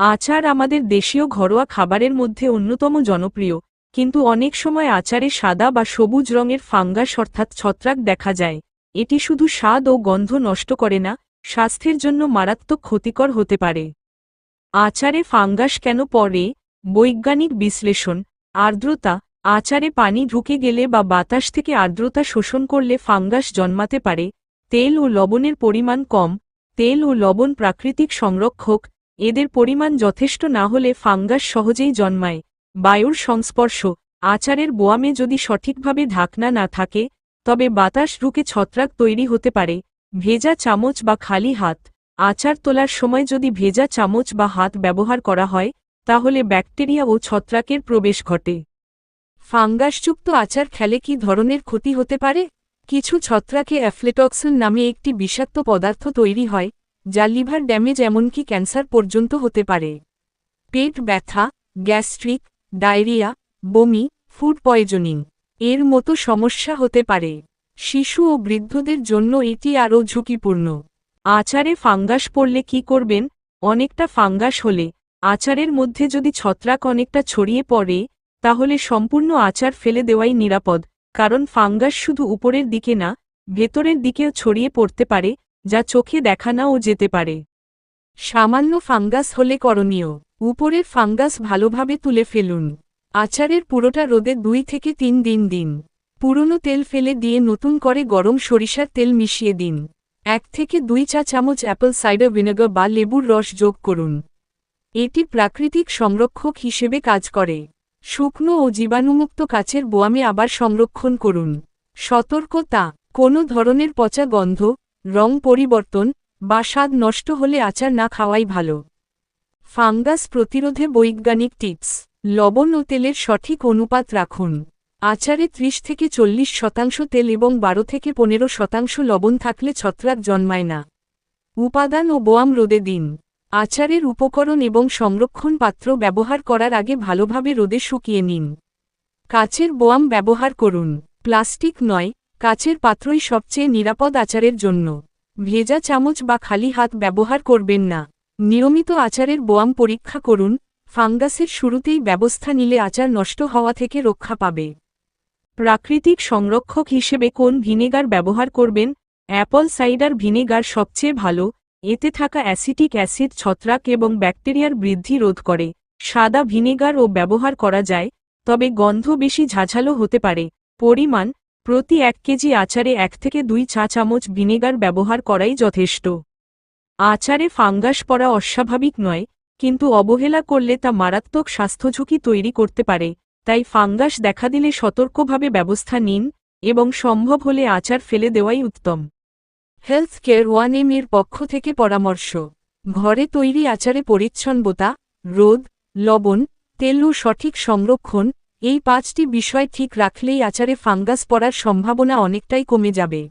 আচার আমাদের দেশীয় ঘরোয়া খাবারের মধ্যে অন্যতম জনপ্রিয়, কিন্তু অনেক সময় আচারে সাদা বা সবুজ রঙের ফাঙ্গাস অর্থাৎ ছত্রাক দেখা যায়। এটি শুধু স্বাদ ও গন্ধ নষ্ট করে না, স্বাস্থ্যের জন্য মারাত্মক ক্ষতিকর হতে পারে। আচারে ফাঙ্গাস কেন পড়ে? বৈজ্ঞানিক বিশ্লেষণ, আর্দ্রতা, আচারে পানি ঢুকে গেলে বা বাতাস থেকে আর্দ্রতা শোষণ করলে ফাঙ্গাস জন্মাতে পারে, তেল ও লবণের পরিমাণ কম, তেল ও লবণ প্রাকৃতিক সংরক্ষক এদের পরিমাণ যথেষ্ট না হলে ফাঙ্গাস সহজেই জন্মায়। বায়ুর সংস্পর্শ, আচারের বোয়ামে যদি সঠিকভাবে ঢাকনা না থাকে, তবে বাতাস ঢুকে ছত্রাক তৈরি হতে পারে। ভেজা চামচ বা খালি হাত। আচার তোলার সময় যদি ভেজা চামচ বা হাত ব্যবহার করা হয়, তাহলে ব্যাকটেরিয়া ও ছত্রাকের প্রবেশ ঘটে। ফাঙ্গাসযুক্ত আচার খেলে কি ধরনের ক্ষতি হতে পারে? কিছু ছত্রাকে অ্যাফ্লেটক্সিন নামে একটি বিষাক্ত পদার্থ তৈরি হয় যা লিভার ড্যামেজ এমনকি ক্যান্সার পর্যন্ত হতে পারে। পেট ব্যথা, গ্যাস্ট্রিক, ডায়রিয়া, বমি, ফুড পয়জনিং এর মতো সমস্যা হতে পারে। শিশু ও বৃদ্ধদের জন্য এটি আরও ঝুঁকিপূর্ণ। আচারে ফাঙ্গাস পড়লে কি করবেন? অনেকটা ফাঙ্গাস হলে আচারের মধ্যে যদি ছত্রাক অনেকটা ছড়িয়ে পড়ে, তাহলে সম্পূর্ণ আচার ফেলে দেওয়াই নিরাপদ, কারণ ফাঙ্গাস শুধু উপরের দিকে না, ভেতরের দিকেও ছড়িয়ে পড়তে পারে যা চোখে দেখা নাও যেতে পারে। সামান্য ফাঙ্গাস হলে করণীয়। উপরের ফাঙ্গাস ভালোভাবে তুলে ফেলুন। আচারের পুরোটা রোদে দুই থেকে তিন দিন দিন। পুরনো তেল ফেলে দিয়ে নতুন করে গরম সরিষার তেল মিশিয়ে দিন। এক থেকে দুই চা চামচ অ্যাপল সাইডার ভিনেগার বা লেবুর রস যোগ করুন। এটি প্রাকৃতিক সংরক্ষক হিসেবে কাজ করে। শুকনো ও জীবাণুমুক্ত কাচের বোয়ামে আবার সংরক্ষণ করুন। সতর্কতা। কোনো ধরনের পচা গন্ধ রং পরিবর্তন বা স্বাদ নষ্ট হলে আচার না খাওয়াই ভালো। ফাঙ্গাস প্রতিরোধে বৈজ্ঞানিক টিপস, লবণ ও তেলের সঠিক অনুপাত রাখুন। আচারে ৩০ থেকে চল্লিশ শতাংশ তেল এবং বারো থেকে পনেরো শতাংশ লবণ থাকলে ছত্রাক জন্মায় না। উপাদান ও বোয়াম রোদে দিন। আচারের উপকরণ এবং সংরক্ষণ পাত্র ব্যবহার করার আগে ভালোভাবে রোদে শুকিয়ে নিন। কাচের বোয়াম ব্যবহার করুন। প্লাস্টিক নয় কাচের পাত্রই সবচেয়ে নিরাপদ আচারের জন্য। ভেজা চামচ বা খালি হাত ব্যবহার করবেন না। নিয়মিত আচারের বোয়াম পরীক্ষা করুন। ফাঙ্গাসের শুরুতেই ব্যবস্থা নিলে আচার নষ্ট হওয়া থেকে রক্ষা পাবে। প্রাকৃতিক সংরক্ষক হিসেবে কোন ভিনেগার ব্যবহার করবেন? অ্যাপল সাইডার ভিনেগার সবচেয়ে ভালো। এতে থাকা অ্যাসিটিক অ্যাসিড, ছত্রাক এবং ব্যাকটেরিয়ার বৃদ্ধি রোধ করে। সাদা ভিনেগারও ব্যবহার করা যায়, তবে গন্ধ বেশি ঝাঝালো হতে পারে। পরিমাণ প্রতি এক কেজি আচারে এক থেকে দুই চা চামচ ভিনেগার ব্যবহার করাই যথেষ্ট। আচারে ফাঙ্গাস পড়া অস্বাভাবিক নয়, কিন্তু অবহেলা করলে তা মারাত্মক স্বাস্থ্যঝুঁকি তৈরি করতে পারে, তাই ফাঙ্গাস দেখা দিলে সতর্কভাবে ব্যবস্থা নিন এবং সম্ভব হলে আচার ফেলে দেওয়াই উত্তম। হেলথ কেয়ার ওয়ান এম এর পক্ষ থেকে পরামর্শ, ঘরে তৈরি আচারে পরিচ্ছন্নতা, রোদ, লবণ, তেল ও সঠিক সংরক্ষণ এই পাঁচটি বিষয় ঠিক রাখলেই আচারে ফাঙ্গাস পড়ার সম্ভাবনা অনেকটাই কমে যাবে।